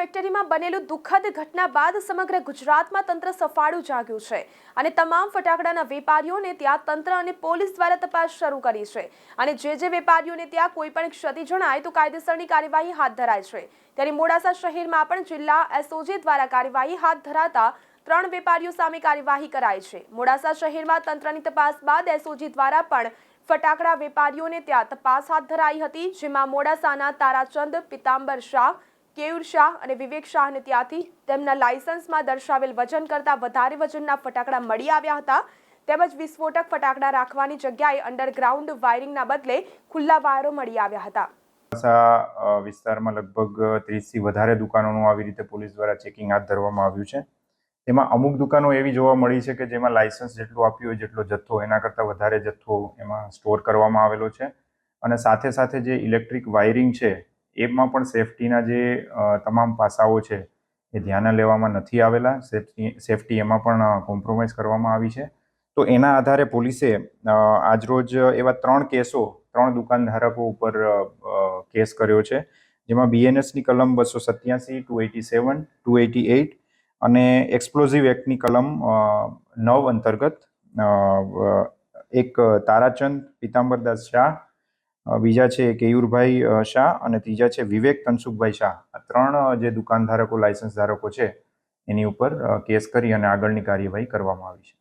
ફેક્ટરીમાં બનેલું દુઃખદ ઘટના બાદ સમગ્ર ગુજરાતમાં તંત્ર સફાળું જાગ્યું છે અને તમામ ફટાકડાના વેપારીઓને ત્યાં તંત્ર અને પોલીસ દ્વારા તપાસ શરૂ કરી છે. અને જે જે વેપારીઓને ત્યાં કોઈ પણ ક્ષતિ જણાય તો કાયદેસરની કાર્યવાહી હાથ ધરાય છે. ત્યારે મોડાસા શહેરમાં પણ જિલ્લા એસઓજી દ્વારા કાર્યવાહી હાથ ધરાતા ત્રણ વેપારીઓ સામે કાર્યવાહી કરાઈ છે. મોડાસા શહેરમાં તંત્રની તપાસ બાદ એસઓજી દ્વારા પણ ફટાકડા વેપારીઓને ત્યાં તપાસ હાથ ધરાઈ હતી, જેમાં મોડાસાના તારાચંદ, પિતાંબર શાહ કેયુર શાહ અને વિવેક શાહને ત્યાંથી તેમના લાયસન્સમાં દર્શાવેલ વજન કરતાં વધારે વજનના ફટાકડા મળી આવ્યા હતા. તેમજ વિસ્ફોટક ફટાકડા રાખવાની જગ્યાએ અંડરગ્રાઉન્ડ વાયરિંગના બદલે ખુલ્લા વાયરો મળી આવ્યા હતા. વિસ્તારમાં લગભગ ત્રીસથી વધારે દુકાનોનું આવી રીતે પોલીસ દ્વારા ચેકિંગ હાથ ધરવામાં આવ્યું છે. તેમાં અમુક દુકાનો એવી જોવા મળી છે કે જેમાં લાયસન્સ જેટલું આપ્યું હોય જેટલો જથ્થો, એના કરતાં વધારે જથ્થો એમાં સ્ટોર કરવામાં આવેલો છે. અને સાથે સાથે જે ઇલેક્ટ્રિક વાયરિંગ છે એમાં પણ સેફટીના જે તમામ પાસાઓ છે એ ધ્યાને લેવામાં નથી આવેલા. સેફટી સેફટી એમાં પણ કોમ્પ્રોમાઇઝ કરવામાં આવી છે. તો એના આધારે પોલીસે આજરોજ એવા ત્રણ કેસો ત્રણ દુકાનધારકો ઉપર અ, અ, કેસ કર્યો છે. જેમાં બીએનએસની કલમ બસો સત્યાસી two eighty seven two eighty eight અને એક્સપ્લોઝિવ એક્ટની કલમ નવ અંતર્ગત એક તારાચંદ પિતાંબરદાસ શાહ બીજા છે કેયુરભાઈ શાહ અને ત્રીજા છે વિવેક તનસુખભાઈ શાહ. આ ત્રણ જે જે દુકાનધારકો લાયસન્સ ધારકો છે, એની ઉપર કેસ કરી અને આગળની કાર્યવાહી કરવામાં આવી છે.